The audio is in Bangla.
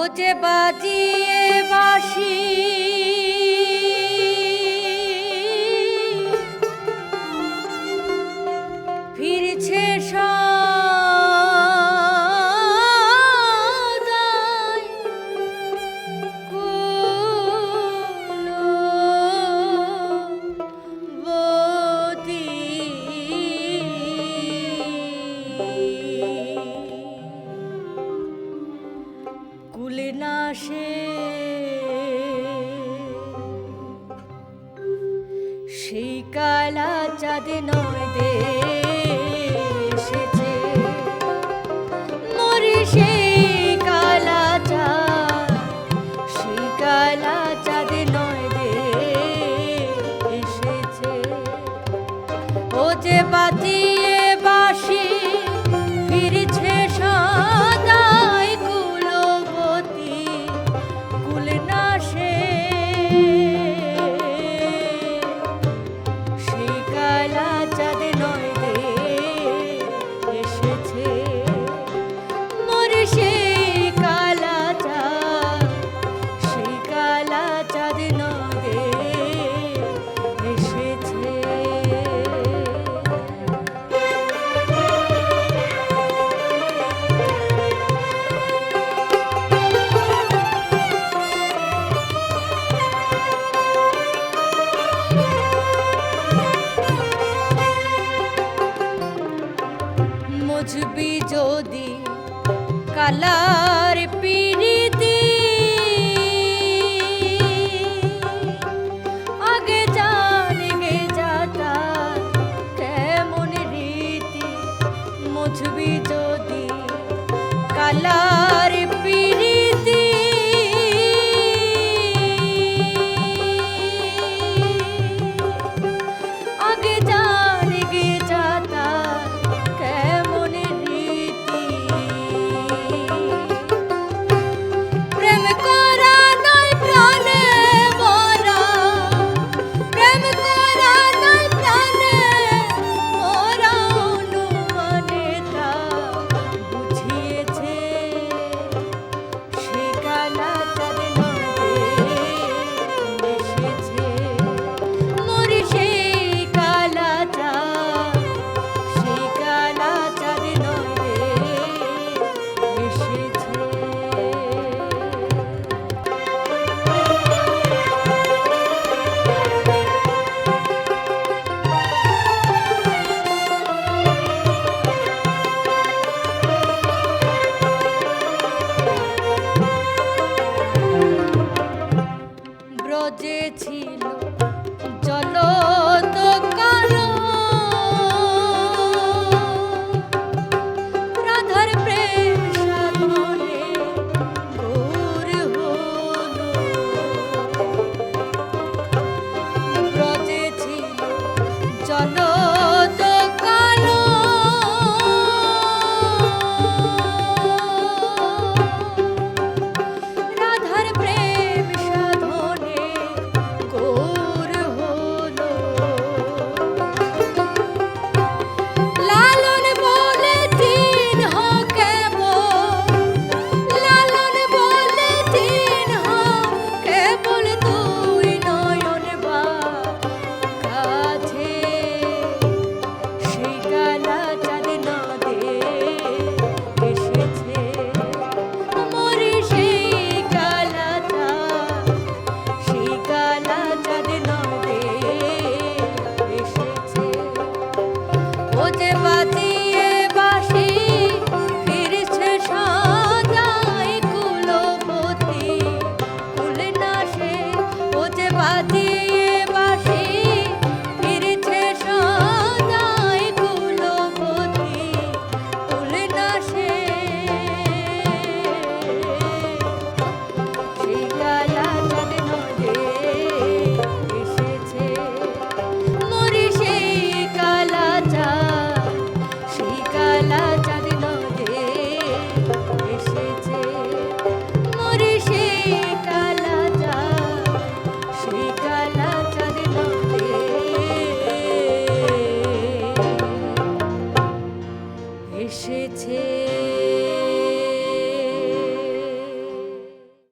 বাজে বাজিয়ে বাসি ফিরছে সব কুলে না সে সেই কালা চাঁদে নয় দে। বুঝবি যদি কালার পিড়িতি আগে জানবে যাতা কেমন রীতি। মুঝবি যদি কালার চলো